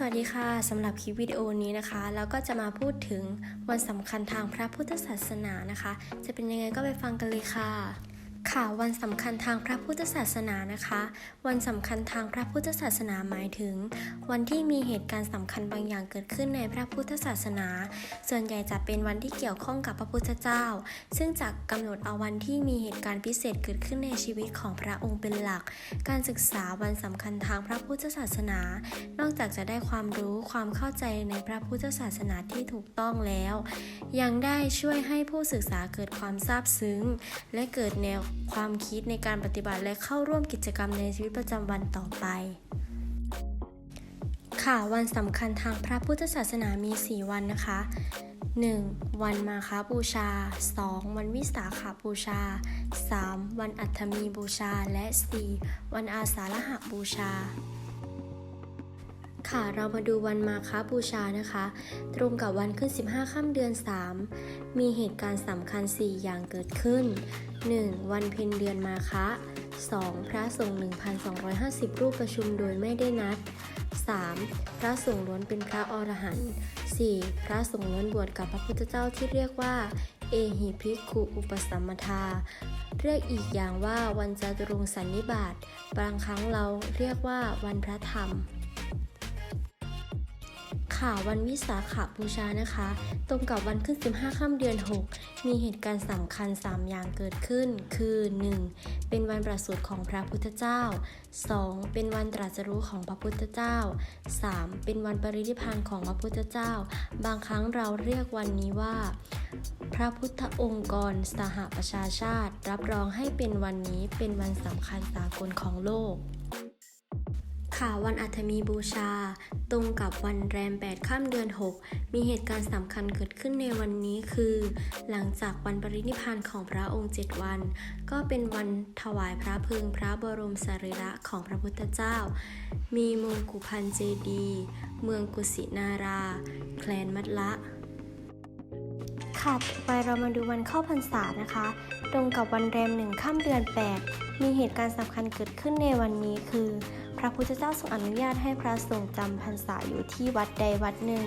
สวัสดีค่ะสำหรับคลิปวิดีโอนี้นะคะเราก็จะมาพูดถึงวันสำคัญทางพระพุทธศาสนานะคะ จะเป็นยังไงก็ไปฟังกันเลยค่ะ ค่ะวันสำคัญทางพระพุทธศาสนานะคะ วันสำคัญทางพระพุทธศาสนาหมายถึง วันที่มีเหตุการณ์สำคัญบางอย่างเกิดขึ้นในพระพุทธศาสนา ส่วนใหญ่จะเป็นวันที่เกี่ยวข้องกับพระพุทธเจ้า ซึ่งจะกำหนดเอาวันที่มีเหตุการณ์พิเศษเกิดขึ้นในชีวิตของพระองค์เป็นหลัก การศึกษาวันสำคัญทางพระพุทธศาสนา นอกจากจะได้ความรู้ความเข้าใจในพระพุทธศาสนาที่ถูกต้องแล้ว ยังได้ช่วยให้ผู้ศึกษาเกิดความซาบซึ้ง และเกิดแนวความคิดในการปฏิบัติและเข้าร่วมกิจกรรมในชีวิตประจำวันต่อไป ค่ะวันสำคัญทางพระพุทธศาสนามี 4 วันนะคะ 1. วันมาคาบูชา 2. วันวิสาขาบูชา 3. วันอัฐมีบูชา และ 4. วันอาสาฬหบูชา ค่ะเรามาดูวันมาคาบูชานะคะ ตรงกับวันขึ้น 15ค่ำเดือน 3 มีเหตุการณ์สำคัญ 4 อย่างเกิดขึ้น 1. วันเพ็ญเดือนมาคะ 2. พระสงฆ์1,250 รูปประชุมโดยไม่ได้นัด 3. พระสงฆ์ล้วนเป็นพระอรหันต์ 4. พระสงฆ์ล้วนบวชกับพระพุทธเจ้าที่เรียกว่า เอหิภิกขุอุปสัมมทา เรียกอีกอย่างว่าวันจาตุรงสันนิบาต บางครั้งเราเรียกว่าวันพระธรรม ค่ะวันวิสาขบูชานะคะ ตรงกับวันขึ้น 15 ค่ำเดือน 6 มีเหตุการณ์สำคัญ 3 อย่างเกิดขึ้น คือ 1. เป็นวันประสูติของพระพุทธเจ้า 2. เป็นวันตรัสรู้ของพระพุทธเจ้า 3. เป็นวันปรินิพพานของพระพุทธเจ้า บางครั้งเราเรียกวันนี้ว่า พระพุทธองค์กรสหประชาชาติ รับรองให้เป็นวันนี้เป็นวันสำคัญสากลของโลก ค่ะวันอัฐมีบูชา ตรงกับวันแรม 8 ข้ามเดือน 6 มีเหตุการณ์สำคัญเกิดขึ้นในวันนี้คือ หลังจากวันปรินิพานของพระองค์ 7 วัน ก็เป็นวันถวายพระเพลิงพระบรมสรีระของพระพุทธเจ้า มีมงกุพันเจดี เมืองกุสินารา แคลนมัดละค่ะต่อไปเรามาดูวันเข้าพรรษานะคะ ตรงกับวันแรมหนึ่งค่ำเดือน 8 มีเหตุการณ์สำคัญเกิดขึ้นในวันนี้คือ พระพุทธเจ้าทรงอนุญาตให้พระสงฆ์จำพรรษาอยู่ที่วัดใดวัดหนึ่ง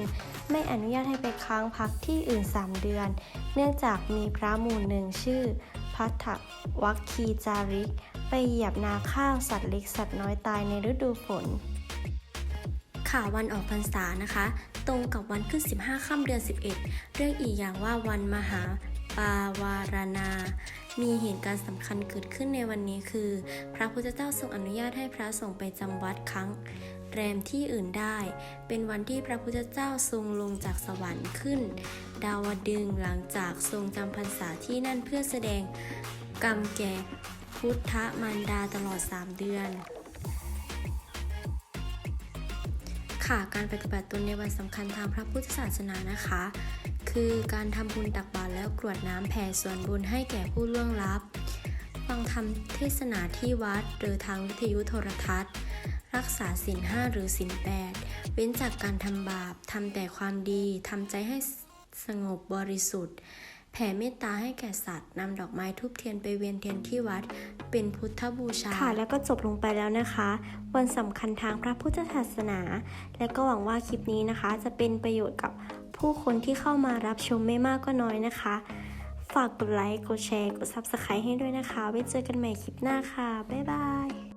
ไม่อนุญาตให้ไปค้างพักที่อื่น 3 เดือน เนื่องจากมีพระหมู่หนึ่งชื่อพัทธวัคคีจาริก ไปเหยียบนาข้าวสัตว์เล็กสัตว์น้อยตายในฤดูฝนค่ะวันออกพรรษานะคะ ตรงกับวันขึ้น 15 ค่ำเดือน 11 เรียกอีกอย่างว่าวันมหาปาวารณา มีเหตุการณ์สำคัญเกิดขึ้นในวันนี้คือ พระพุทธเจ้าทรงอนุญาตให้พระสงฆ์ไปจำวัดครั้ง แรมที่อื่นได้ เป็นวันที่พระพุทธเจ้าทรงลงจากสวรรค์ขึ้น ดาวดึงหลังจากทรงจำพรรษาที่นั่นเพื่อแสดงกรรมแก่พุทธมารดาตลอด 3 เดือนค่ะการปฏิบัติตนในวันสำคัญทางพระพุทธศาสนานะคะ คือการทำบุญตักบาตรแล้วกรวดน้ำแผ่ส่วนบุญให้แก่ผู้ล่วงลับ ฟังธรรมเทศนาที่วัดหรือทางวิทยุโทรทัศน์ รักษาศีลห้าหรือศีลแปดเว้นจากการทำบาปทำแต่ความดีทำใจให้สงบบริสุทธิ์ แผ่เมตตาให้แก่สัตว์นำดอกไม้ทูบเทียนไปเวียนเทียนที่วัด เป็นพุทธบูชา ค่ะแล้วก็จบลงไปแล้วนะคะ วันสำคัญทางพระพุทธศาสนา และก็หวังว่าคลิปนี้นะคะ จะเป็นประโยชน์กับผู้คนที่เข้ามารับชมไม่มากก็น้อยนะคะ ฝากกดไลค์ กดแชร์ กด Subscribe ให้ด้วยนะคะ ไว้เจอกันใหม่คลิปหน้าค่ะ บ๊ายบาย